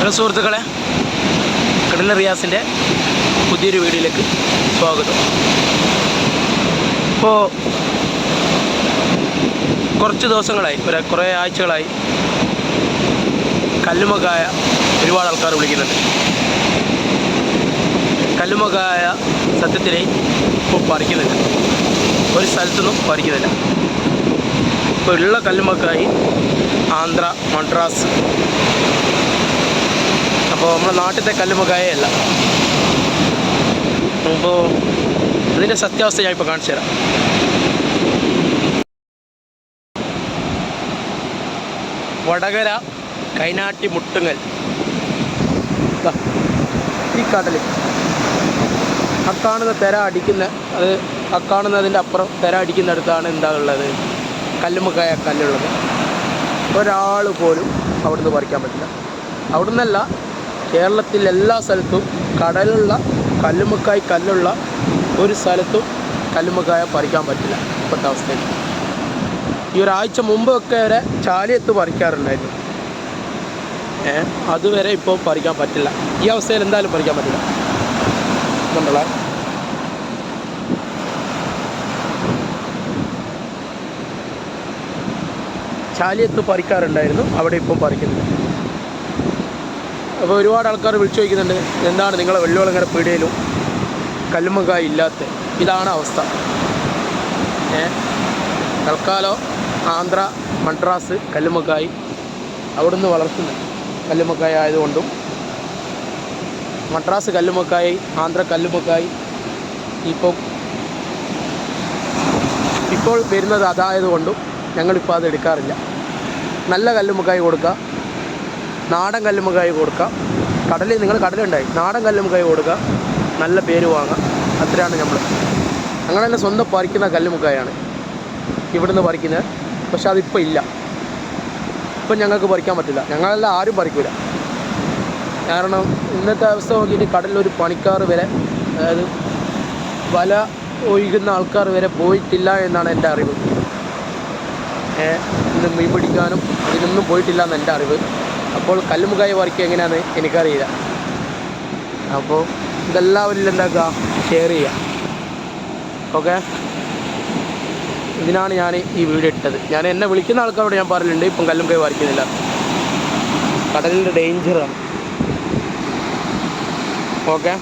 Hello സുഹൃത്തുക്കളെ കടല റിയാസിന്റെ പുതിയൊരു വീഡിയോയിലേക്ക് സ്വാഗതം. ഇപ്പോൾ കുറച്ച് ദിവസങ്ങളായി ഒരു കുറേ ആഴ്ചകളായി കല്ലുമക്കായ ഒരുപാട് ആൾക്കാർ വിളിക്കുന്നുണ്ട്. കല്ലുമക്കായ സത്യത്തിൽ ഇപ്പോൾ പറിക്കുന്നില്ല. ഒരു സ്ഥലത്തൊന്നും പറിക്കുന്നില്ല. ഇപ്പോൾ ഉള്ള കല്ലുമക്കായി ആന്ധ്ര മദ്രാസ് അപ്പോൾ നമ്മുടെ നാട്ടിലത്തെ കല്ലുമുഖായല്ല അപ്പോൾ അതിന്റെ സത്യാവസ്ഥ ഞാൻ ഇപ്പോൾ കാണിച്ചു തരാം. വടകര കൈനാട്ടി മുട്ടുങ്ങൽ. ഈ കടൽ ആ കാണുന്ന തിര അടിക്കുന്ന അത് ആ കാണുന്നതിന്റെ അപ്പുറം തിര അടിക്കുന്നിടത്താണ് എന്താ ഉള്ളത് കല്ലുമുക്കായ കല്ലുള്ളത്. ഒരാൾ പോലും അവിടുന്ന് പറിക്കാൻ പറ്റില്ല. അവിടുന്നല്ല കേരളത്തിൽ എല്ലാ സ്ഥലത്തും കടലുള്ള കല്ലുമുക്കായി കല്ലുള്ള ഒരു സ്ഥലത്തും കല്ലുമുക്കായ പറിക്കാൻ പറ്റില്ല. ഇപ്പോഴത്തെ അവസ്ഥയിൽ. ഈ ഒരാഴ്ച മുമ്പൊക്കെ വരെ ചാലിയത്ത് പറിക്കാറുണ്ടായിരുന്നു. ഏ അതുവരെ ഇപ്പോൾ പറിക്കാൻ പറ്റില്ല. ഈ അവസ്ഥയിൽ എന്തായാലും പറിക്കാൻ പറ്റില്ല. കണ്ടോളാം ചാലിയത്ത് പറിക്കാറുണ്ടായിരുന്നു. അവിടെ ഇപ്പം പറിക്കുന്നില്ല. അപ്പോൾ ഒരുപാട് ആൾക്കാർ വിളിച്ചു ചോദിക്കുന്നുണ്ട് എന്താണ് നിങ്ങളെ വെള്ളിവളങ്ങര പീടിയയിലും കല്ലുമ്മക്കായ ഇല്ലാത്ത ഇതാണ് അവസ്ഥ? ഏ? തൽക്കാലം ആന്ധ്ര മദ്രാസ് കല്ലുമ്മക്കായി അവിടുന്ന് വളർത്തുന്നു കല്ലുമ്മക്കായ ആയതുകൊണ്ടും മദ്രാസ് കല്ലുമ്മക്കായി ആന്ധ്ര കല്ലുമ്മക്കായി ഇപ്പം ഇപ്പോൾ വരുന്നത് അതായതുകൊണ്ടും ഞങ്ങളിപ്പോൾ അത് എടുക്കാറില്ല. നല്ല കല്ലുമ്മക്കായി കൊടുക്കുക. നാടൻ കല്ലുമുക്കായി കൊടുക്കാം. കടലിൽ നിങ്ങൾ കടലുണ്ടായി. നാടൻ കല്ലുമുക്കായി കൊടുക്കുക നല്ല പേര് വാങ്ങാം. അത്രയാണ് നമ്മൾ അങ്ങനെ തന്നെ സ്വന്തം പറിക്കുന്ന കല്ലുമുക്കായാണ് ഇവിടുന്ന് പറിക്കുന്നത് പക്ഷെ അതിപ്പോൾ ഇല്ല. ഇപ്പം ഞങ്ങൾക്ക് പറിക്കാൻ പറ്റില്ല. ഞങ്ങളെല്ലാം ആരും പറിക്കില്ല കാരണം ഇന്നത്തെ അവസ്ഥ നോക്കിയിട്ട് കടലിലൊരു പണിക്കാർ വരെ അതായത് വല ഒഴുകുന്ന ആൾക്കാർ വരെ പോയിട്ടില്ല എന്നാണ് എന്റെ അറിവ്. ഇന്ന് മീൻ പിടിക്കാനും അതിനൊന്നും പോയിട്ടില്ല എന്ന് എന്റെ അറിവ്. അപ്പോൾ കല്ലുമുക്കായ വർക്ക് എങ്ങനെയാണ് എനിക്കറിയില്ല. അപ്പോൾ ഇതെല്ലാവരും എന്താക്കുക? ഷെയർ ചെയ്യുക. ഓക്കെ ഇതിനാണ് ഞാൻ ഈ വീഡിയോ ഇട്ടത്. ഞാൻ എന്നെ വിളിക്കുന്ന ആൾക്കാരോട് ഞാൻ പറഞ്ഞിട്ടുണ്ട് ഇപ്പം കല്ലും കൈ വരയ്ക്കുന്നില്ല. കടലിന്റെ ഡേഞ്ചറാണ് ഓക്കെ